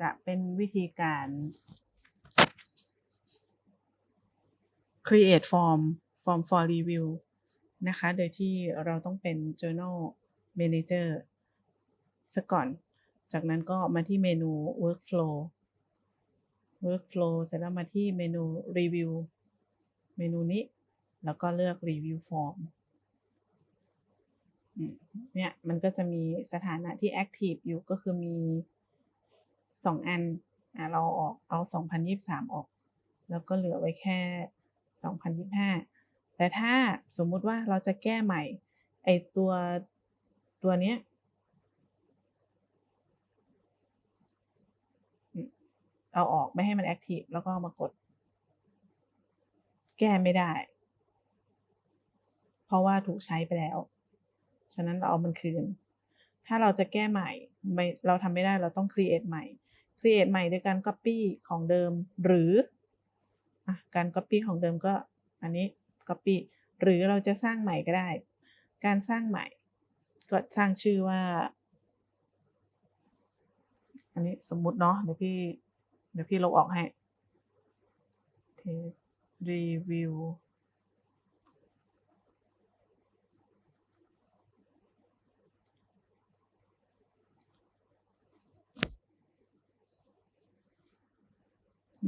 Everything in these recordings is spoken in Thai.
จะเป็นวิธีการ create form form for review นะคะ โดยที่เราต้องเป็น journal manager ซะก่อน จากนั้นก็มาที่เมนู workflow workflow เสร็จแล้วมาที่เมนู review เมนูนี้ แล้วก็เลือก review form อืมเนี่ย มันก็จะมีสถานะที่ active อยู่ก็คือมี สองอันอะเราออกเอา2023ออก แล้วก็เหลือไว้แค่2025แต่ถ้าสมมุติว่าเราจะแก้ใหม่ ไอตัวตัวเนี้ยเอาออกไม่ให้มัน active แล้วก็มากด แก้ไม่ได้ เพราะว่าถูกใช้ไปแล้ว ฉะนั้นเราเอามันคืน ถ้าเราจะแก้ใหม่ไม่เราทำไม่ได้เราต้อง create ใหม่ create ใหม่โดยการ copy ของเดิมหรืออการ copy ของเดิมก็อันนี้ copy หรือเราจะสร้างใหม่ก็ได้ การสร้างใหม่ก็สร้างชื่อว่า อันนี้สมมุติเนาะเดี๋ยวพี่เดี๋ยวพี่ลบออกให้ test review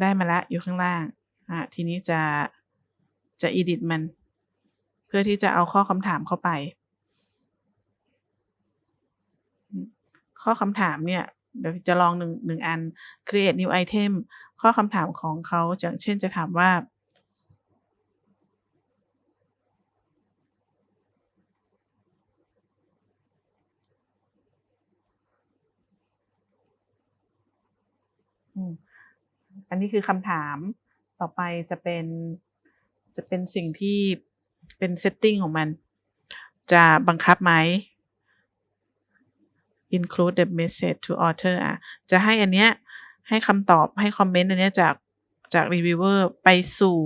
ได้มาแล้วอยู่ข้างล่างอ่าทีนี้จะจะ edit มัน เพื่อที่จะเอาข้อคำถามเข้าไป ข้อคำถามเนี่ยเดี๋ยวจะลองหนึ่งหนึ่งอัน create new item ข้อคำถามของเขาอย่างเช่นจะถามว่าอืม อันนี้คือคำถามต่อไปจะเป็นจะเป็นสิ่งที่เป็น setting ของมัน จะบังคับไหม include the message to author อะ จะให้อันเนี้ยให้คำตอบให้คอมเมนต์อันเนี้ยจากจาก reviewer ไปสู่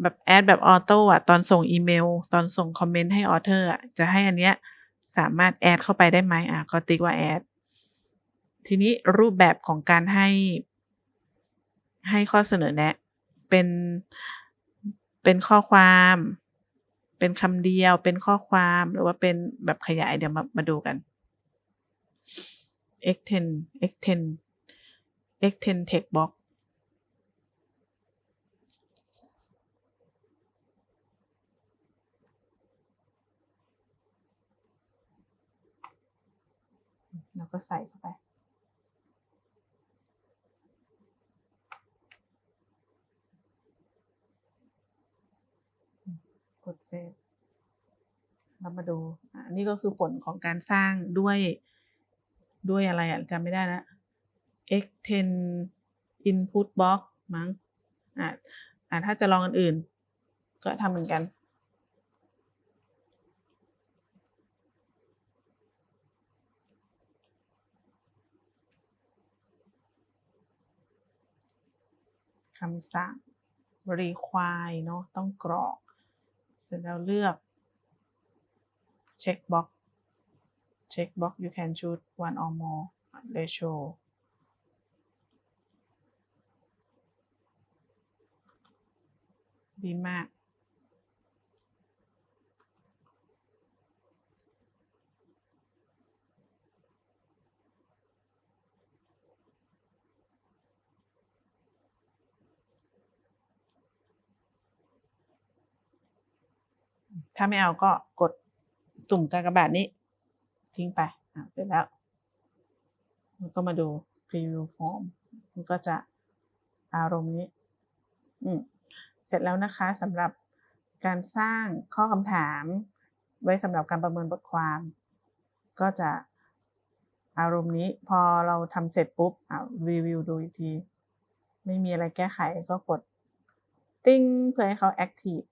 แบบแอดแบบออโต้อะ ตอนส่งอีเมล ตอนส่งคอมเมนต์ให้ author อะ จะให้อันเนี้ยสามารถแอดเข้าไปได้ไหมอะ ก็ติ๊กว่าแอดทีนี้รูปแบบของการให้ ให้ข้อเสนอแนะ เป็น เป็นข้อความ เป็นคำเดียว เป็นข้อความหรือว่าเป็นแบบขยายเดี๋ยวมามาดูกัน X10 X10 X10 text box แล้วก็ใส่เข้าไป กดเซฟเรามาดูอ่านี่ก็คือผลของการสร้างด้วยด้วยอะไรอะจำไม่ได้แล้ว X10 input box มั้งอ่าอ่าถ้าจะลองอันอื่น ก็ทำเหมือนกันคำสั่ง require เนาะต้องกรอก ร็จแล้วเลือก check box check box you can choose one or more ratio ดีมาก ถ้าไม่เอาก็กดตุ่มกากบาทนี้ ทิ้งไปเสร็จแล้วแล้วก็มาดู preview form มันก็จะอารมณ์นี้ อืมเสร็จแล้วนะคะสำหรับการสร้างข้อคำถาม ไว้สำหรับการประเมินบทความ ก็จะอารมณ์นี้พอเราทำเสร็จปุ๊บอะรีวิวดูอีกที ไม่มีอะไรแก้ไขก็กดติ้งเพื่อให้เขา active อะ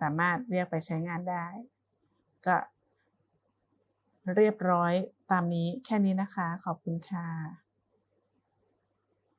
สามารถเรียกไปใช้งานได้ ก็เรียบร้อยตามนี้แค่นี้นะคะ ขอบคุณค่ะ